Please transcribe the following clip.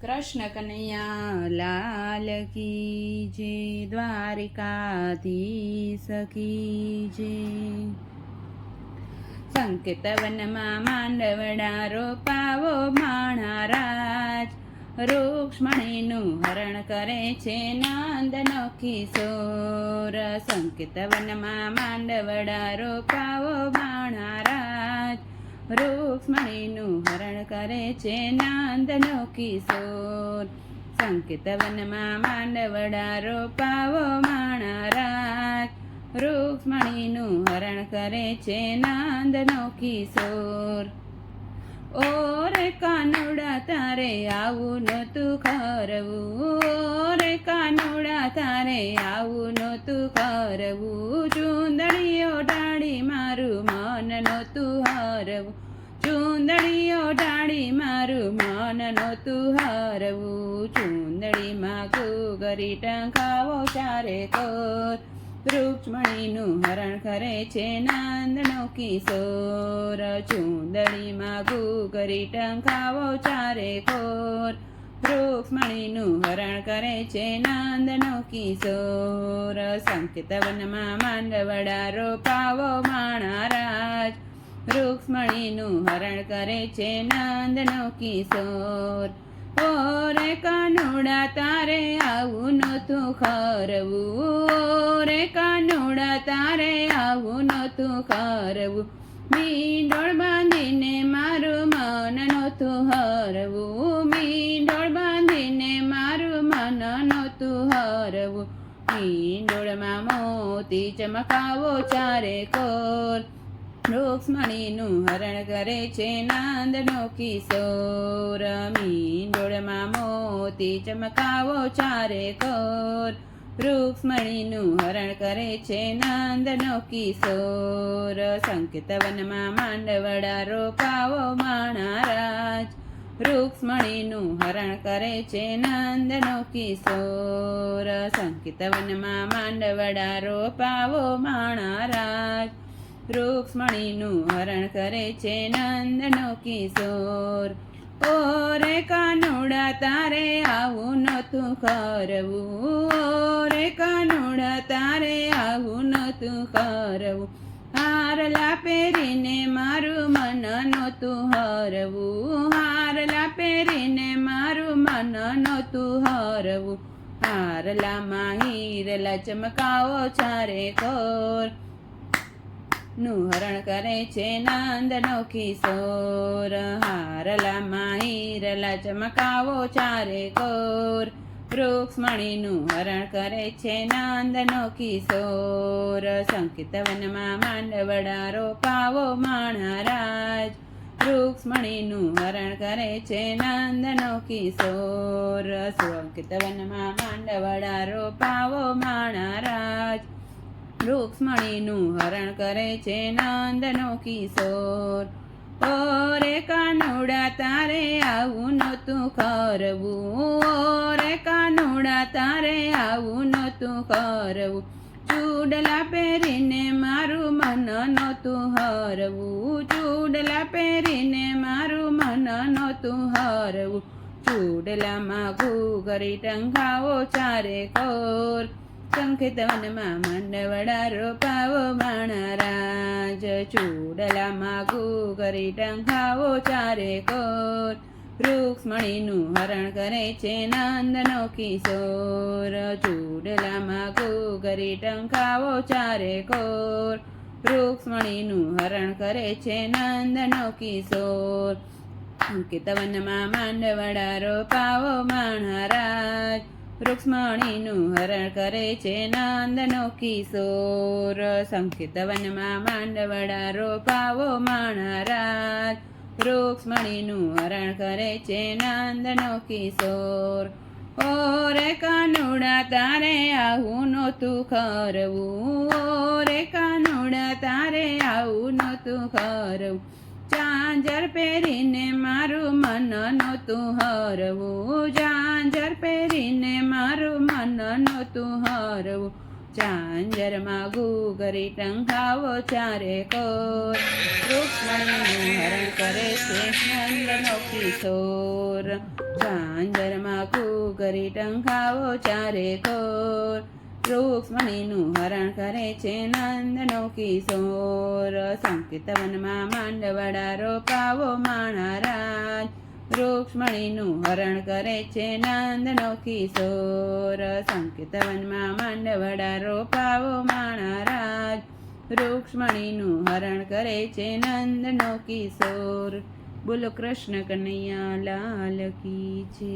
કૃષ્ણ કનૈયા લાલ કી જે દ્વારિકાધીશ સખી જે. સંકેતવનમાં માંડવડા રોપાવો માણારાજ રૂક્ષ્મણીનું હરણ કરે છે નંદનો કિશોર. સંકેતવનમાં માંડવડા રોપાવો માણારાજ રૂક્ષ્મણીનું હરણ કરે છે નાંદનો કિશોર. સંકેતવનમાં માંડવડા રોપાવો માણારાજ રૂક્ષ્મણીનું હરણ કરે છે નાંદનો કિશોર. ઓરે કાનુડા તારે આવું નહોતું ખરવું ઓરે કાનુડા તારે આવું નહોતું કરવું. મારું મન નહોતું હરવું ચૂંદડીઓ ડાળી મારું મન નહોતું હરવું ચૂંદડીમાં કુગરી ટંકાવો ચારે કોર. રૂક્ષ્મણીનું હરણ કરે છે નાંદનો કિશોર. ચૂંદડીમાં ગુગરી ટંકાવો ચારે કોર. રૂક્ષ્મણીનું હરણ કરે છે નંદનો કિશોર. સંકેતવનમાં માંડવડા રોપાવો માણારાજ. રૂક્ષ્મણીનું હરણ કરે છે નંદનો કિશોર. ઓરે કાનુડા તારે આવું નહોતું ખરવું. રે કાનુડા તારે આવું નહોતું ખરવું. મીંડોળ બાંધીને મારું મન નહોતું હરવું. મીંડોળ બાંધીને મારું મન નહોતું હરવું. મીંડોળમાં મોતી ચમકાવો ચારે કોર. રૂક્ષ્મણીનું હરણ કરે છે નાંદનો કિશોર. મીંડોળમાં મોતી ચમકાવો ચારે કોર. રૂક્ષ્મણીનું હરણ કરે છે નંદનો કિશોર. સંકેતવનમાં માંડવડા રોપાવો માણારાજ. રૂક્ષ્મણીનું હરણ કરે છે નંદનો કિશોર. સંકેતવનમાં માંડવડા રોપાવો માણારાજ. રૂક્ષ્મણીનું હરણ કરે છે નંદનો કિશોર. ઓરે કાનુડા, તારે આવું નહોતું કરવું. ઓરે કાનુડા, તારે આવું નહોતું કરવું. હારલા પહેરીને મારું મન નહોતું હરવું. હારલા પહેરીને મારું મન નહોતું હરવું. હારલા માહિરલા ચમકાવો ચારે કોર નું હરણ કરે છે નંદનો કિશોર. હારલા માહિરલા ચમકાવો ચારે કોર. રૂક્ષ્મણીનું હરણ કરે છે નંદનો કિશોર. સંકેતવનમાં માંડવડા રોપાવો માણારાજ. રૂક્ષ્મણીનું હરણ કરે છે નંદનો કિશોર. સંકેતવનમાં માંડવડા રોપાવો માણારાજ. રૂક્ષ્મણીનું હરણ કરે છે નંદનો કિશોર. ઓરે કાનુડા, તારે આવું નહોતું કરવું. ઓરે કાનુડા, તારે આવું નહોતું કરવું. ચૂડલા પહેરીને મારું મન નહોતું હરવું. ચૂડલા પહેરીને મારું મન નહોતું હરવું. ચૂડલામાં ઘૂઘરી ટંગાવો ચારે કોર સંકેતવનમાં મંડવડા રોપાવો ચૂડલા ચૂડલામાં ઘૂઘરી ટંકાવો ચારે કોર રૂક્ષ્મણીનું હરણ કરે છે નંદનો કિશોર. ચૂડલામાં ઘૂઘરી ટંકાવો ચારે કોર. રૂક્ષ્મણીનું હરણ કરે છે નંદનો કિશોર. અંકિતવનમાં માંડવડા રોપાવો માણારાજ રૂક્ષ્મણીનું હરણ કરે છે નંદનો કિશોર. સંકેતવનમાં માંડવડા રોપાવો માણારાજ. રૂક્ષ્મણીનું હરણ કરે છે નંદનો કિશોર. ઓરે કાનુડા તારે આવું નહોતું ખરવું. ઓરે કાનુડા તારે આવું નહોતું ખરવું. ચાંજર પહેરીને મારું મન નહોતું હરવું. ચાંજર પહેરીને મારું મન નહોતું હરવું. ચાંજરમાં ગુગરી ટંકાવો ચારે કોર. રૂક્ષ્મણીનું હરણ કરે છે નંદનો કિશોર. ચાંજરમાં ગુગરી ટંકાવો ચારે કોર. રૂક્ષ્મણીનું હરણ કરે છે નંદનો કિશોર. સંકેતવનમાં માંડવડા રોપાવો માણારાજ. રૂક્ષ્મણીનું હરણ કરે છે નંદનો કિશોર. સંકેતવનમાં માંડવડા રોપાવો માણારાજ. રૂક્ષ્મણીનું હરણ કરે છે નંદનો કિશોર. બોલો કૃષ્ણ કનૈયા, લાલ કી છે